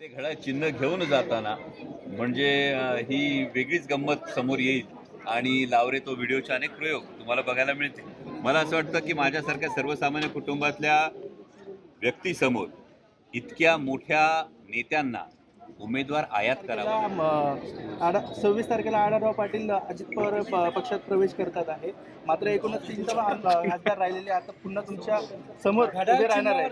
ते घडा चिन्ह घेऊन जाताना म्हणजे ही वेगळीच गंमत समोर येईल आणि लावरे तो व्हिडिओचे अनेक प्रयोग तुम्हाला बघायला मिळतील. मला असं वाटतं की माझ्यासारख्या सर्वसामान्य कुटुंबातल्या व्यक्तीसमोर इतक्या मोठ्या नेत्यांना उमेदवार आयात करावा. सव्वीस तारखेला आढळराव पाटील अजित पवार पक्षात प्रवेश करतात आहे. मात्र एकूणच तीन खासदार राहिलेले आता पुन्हा तुमच्यासमोर उभे राहणार आहे.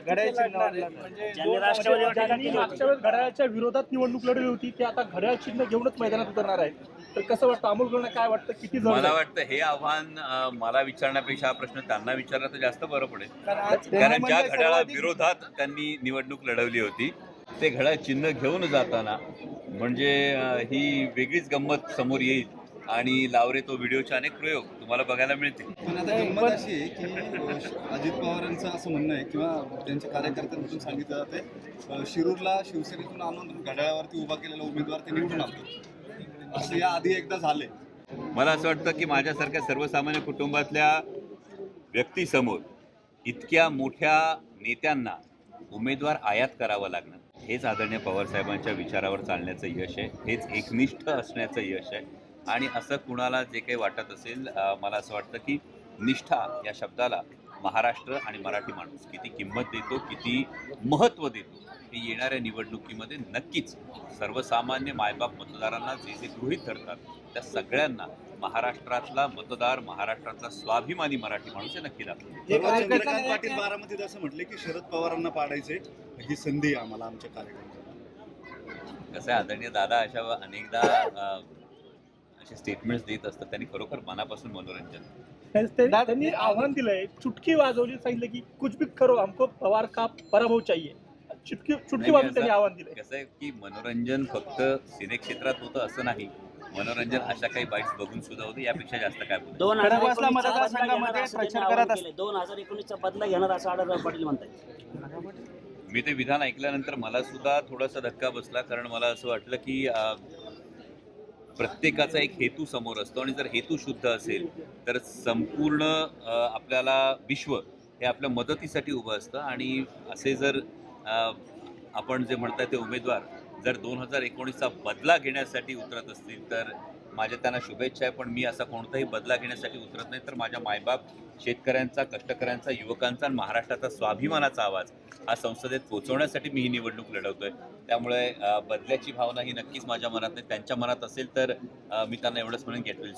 घड्याळाच्या विरोधात निवडणूक लढवली होती ते आता घड्याळ चिन्ह घेऊनच मैदानात उतरणार आहे. तर कसं वाटतं? अमोल काय वाटतं? किती जण मला वाटतं हे आव्हान मला विचारण्यापेक्षा हा प्रश्न त्यांना विचारला तर जास्त बरं पडेल. कारण आज कारण ज्या घड्याळा विरोधात त्यांनी निवडणूक लढवली होती ते घड्याळ चिन्ह घेऊन जाताना म्हणजे ही वेगळीच गंमत समोर येईल आणि लावरे तो व्हिडिओचे अनेक प्रयोग तुम्हाला बघायला मिळतील. पण आता गंमत अशी आहे की अजित पवारांचं असं म्हणणं आहे किंवा त्यांच्या कार्यकर्त्यांमधून सांगितलं जाते शिरूरला शिवसेनेतून आणून घड्याळावरती उभा केलेला उमेदवार ते निवडून आणतो? असं या आधी एकदा झालंय. मला असं वाटतं की माझ्यासारख्या सर्वसामान्य कुटुंबातल्या व्यक्तीसमोर इतक्या मोठ्या नेत्यांना उमेदवार आयात करावं लागणं हेच आदरणीय पवारसाहेबांच्या विचारावर चालण्याचं यश आहे. हेच एकनिष्ठ असण्याचं यश आहे. आणि असं कुणाला जे काही वाटत असेल मला असं वाटतं की निष्ठा या शब्दाला महाराष्ट्र आणि मराठी माणूस किती किंमत देतो किती महत्त्व देतो. हे येणाऱ्या निवडणुकीमध्ये नक्कीच सर्वसामान्य मायबाप मतदारांना जे जे गृहीत धरतात त्या सगळ्यांना महाराष्ट्रातला मतदार महाराष्ट्रातला स्वाभिमानी मराठी माणूस हे नक्की दाखवतो पाटील बारामतीत असं म्हटले की शरद पवारांना पाडायचे ही संधी आम्हाला आमच्या कार्यक्रमात कसं आहे आदरणीय दादा अशा अनेकदा असे स्टेटमेंट्स देत असतात त्यांनी खरोखर मनापासून मनोरंजन. त्यां- त्यां- त्यांनी आव्हान दिलंय चुटकी वाजवली सांगितलं की कुछ भी करो हमको पवार का पराभव चाहिए. चुटकी त्यांनी आव्हान दिलंय. कसं आहे की मनोरंजन फक्त सिने क्षेत्रात होतं असं नाही. मनोरंजन अशा काही बाईट्स बघून सुद्धा होतं यापेक्षा जास्त काय दोन हजार खडकवासला एकोणीसचा बदला मतदारसंघामध्ये घेणार असं प्रचार त्यांनी करत आवाहन केलंय. दोन हजार एकोणीसचा बदला घेणार असं आढळराव पाटील म्हणतात मी ते विधान ऐकल्यानंतर मला सुद्धा थोडासा धक्का बसला कारण मला असं वाटलं की अं, प्रत्येकाचा एक हेतू समोर असतो आणि जर हेतू शुद्ध असेल तर संपूर्ण अं, आपल्याला विश्व हे आपल्या मदतीसाठी उभं असतं. आणि असे जर आपण जे म्हणताय ते उमेदवार जर दोन हजार एकोणीसचा बदला घेण्यासाठी उतरत असतील तर माझ्या त्यांना शुभेच्छा आहे पण मी असा कोणताही बदला घेण्यासाठी उतरत नाही. तर माझ्या मायबाप शेतकऱ्यांचा कष्टकऱ्यांचा युवकांचा आणि महाराष्ट्राचा स्वाभिमानाचा आवाज हा संसदेत पोचवण्यासाठी मी ही निवडणूक लढवतोय. त्यामुळे बदल्याची भावना ही नक्कीच माझ्या मनात नाही. त्यांच्या मनात असेल तर मी त्यांना एवढंच म्हणून गेट वेल